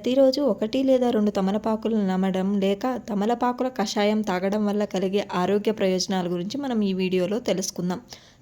ప్రతిరోజు ఒకటి లేదా రెండు తమలపాకులు నమలడం లేక తమలపాకుల కషాయం తాగడం వల్ల కలిగే ఆరోగ్య ప్రయోజనాల గురించి మనం ఈ వీడియోలో తెలుసుకుందాం.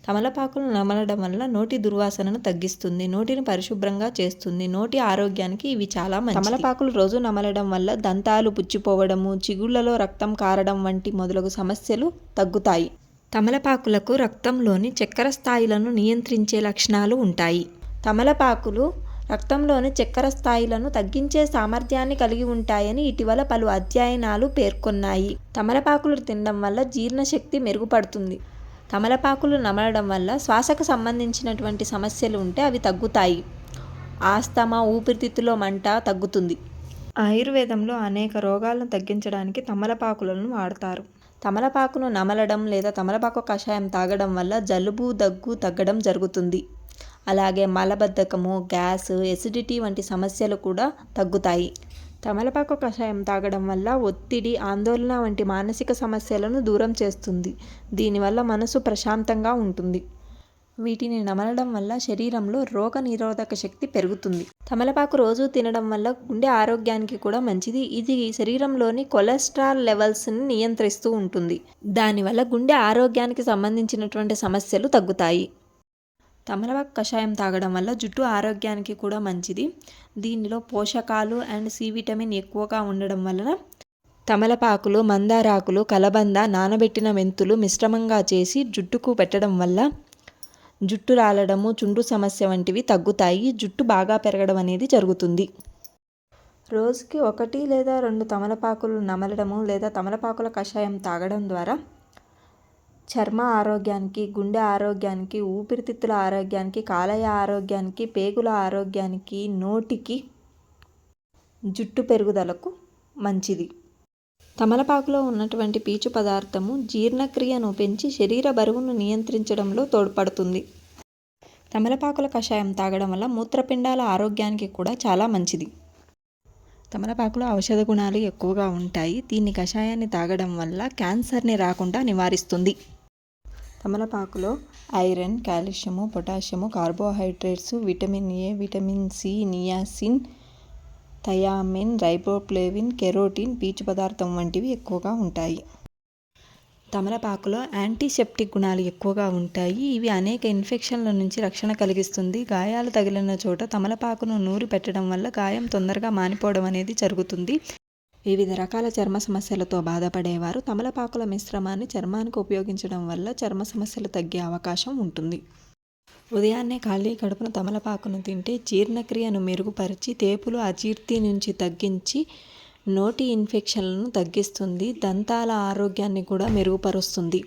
తమలపాకులు నమలడం వల్ల నోటి దుర్వాసనను తగ్గిస్తుంది నోటిని పరిశుభ్రంగా చేస్తుంది నోటి ఆరోగ్యానికి ఇవి చాలా మంచి తమలపాకులు రోజు నమలడం వల్ల దంతాలు పుచ్చిపోవడము చిగుళ్ళలో రక్తం కారడం వంటి మొదలగు సమస్యలు తగ్గుతాయి. తమలపాకులకు రక్తంలోని చక్కెర స్థాయిలను నియంత్రించే లక్షణాలు ఉంటాయి. తమలపాకులు రక్తంలోని చక్కెర స్థాయిలను తగ్గించే సామర్థ్యాన్ని కలిగి ఉంటాయని ఇటీవల పలు అధ్యయనాలు పేర్కొన్నాయి. తమలపాకులు తినడం వల్ల జీర్ణశక్తి మెరుగుపడుతుంది. తమలపాకులు నమలడం వల్ల శ్వాసకు సంబంధించినటువంటి సమస్యలు ఉంటే అవి తగ్గుతాయి. ఆస్తమా ఊపిరితిత్తులో మంట తగ్గుతుంది. ఆయుర్వేదంలో అనేక రోగాలను తగ్గించడానికి తమలపాకులను వాడతారు. తమలపాకును నమలడం లేదా తమలపాకు కషాయం తాగడం వల్ల జలుబు దగ్గు తగ్గడం జరుగుతుంది. అలాగే మలబద్ధకము గ్యాస్ ఎసిడిటీ వంటి సమస్యలు కూడా తగ్గుతాయి. తమలపాకు కషాయం తాగడం వల్ల ఒత్తిడి ఆందోళన వంటి మానసిక సమస్యలను దూరం చేస్తుంది. దీనివల్ల మనసు ప్రశాంతంగా ఉంటుంది. వీటిని నమలడం వల్ల శరీరంలో రోగ నిరోధక శక్తి పెరుగుతుంది. తమలపాకు రోజు తినడం వల్ల గుండె ఆరోగ్యానికి కూడా మంచిది. ఇది శరీరంలోని కొలెస్ట్రాల్ లెవెల్స్ని నియంత్రిస్తూ ఉంటుంది. దానివల్ల గుండె ఆరోగ్యానికి సంబంధించినటువంటి సమస్యలు తగ్గుతాయి. తమలపాకు కషాయం తాగడం వల్ల జుట్టు ఆరోగ్యానికి కూడా మంచిది. దీనిలో పోషకాలు అండ్ సి విటమిన్ ఎక్కువగా ఉండడం వలన తమలపాకులు మందారాకులు కలబంద నానబెట్టిన మెంతులు మిశ్రమంగా చేసి జుట్టుకు పెట్టడం వల్ల జుట్టు రాలడము చుండు సమస్య వంటివి తగ్గుతాయి. జుట్టు బాగా పెరగడం అనేది జరుగుతుంది. రోజుకి ఒకటి లేదా రెండు తమలపాకులు నమలడము లేదా తమలపాకుల కషాయం తాగడం ద్వారా చర్మ ఆరోగ్యానికి గుండె ఆరోగ్యానికి ఊపిరితిత్తుల ఆరోగ్యానికి కాలేయ ఆరోగ్యానికి పేగుల ఆరోగ్యానికి నోటికి జుట్టు పెరుగుదలకు మంచిది. తమలపాకులో ఉన్నటువంటి పీచు పదార్థము జీర్ణక్రియను పెంచి శరీర బరువును నియంత్రించడంలో తోడ్పడుతుంది. తమలపాకుల కషాయం తాగడం వల్ల మూత్రపిండాల ఆరోగ్యానికి కూడా చాలా మంచిది. తమలపాకులో ఔషధ గుణాలు ఎక్కువగా ఉంటాయి. దీన్ని కషాయాన్ని తాగడం వల్ల క్యాన్సర్ని రాకుండా నివారిస్తుంది. తమలపాకులో iron calcium potassium carbohydrates vitamin A vitamin C niacin thiamine riboflavin carotene పీచు పదార్థం వంటివి ఎక్కువగా ఉంటాయి. తమలపాకులో యాంటీసెప్టిక్ గుణాలు ఎక్కువగా ఉంటాయి. ఇవి అనేక ఇన్ఫెక్షన్ల నుంచి రక్షణ కలిగిస్తుంది. గాయాలు తగిలిన చోట తమలపాకును నూరి పెట్టడం వల్ల గాయం తొందరగా మానిపోవడం అనేది జరుగుతుంది. వివిధ రకాల చర్మ సమస్యలతో బాధపడేవారు. తమలపాకుల మిశ్రమాన్ని చర్మానికి ఉపయోగించడం వల్ల చర్మ సమస్యలు తగ్గే అవకాశం ఉంటుంది. ఉదయాన్నే ఖాళీ కడుపున తమలపాకును తింటే జీర్ణక్రియను మెరుగుపరిచి తేపులు అజీర్తి నుంచి తగ్గించి నోటి ఇన్ఫెక్షన్లను తగ్గిస్తుంది. దంతాల ఆరోగ్యాన్ని కూడా మెరుగుపరుస్తుంది.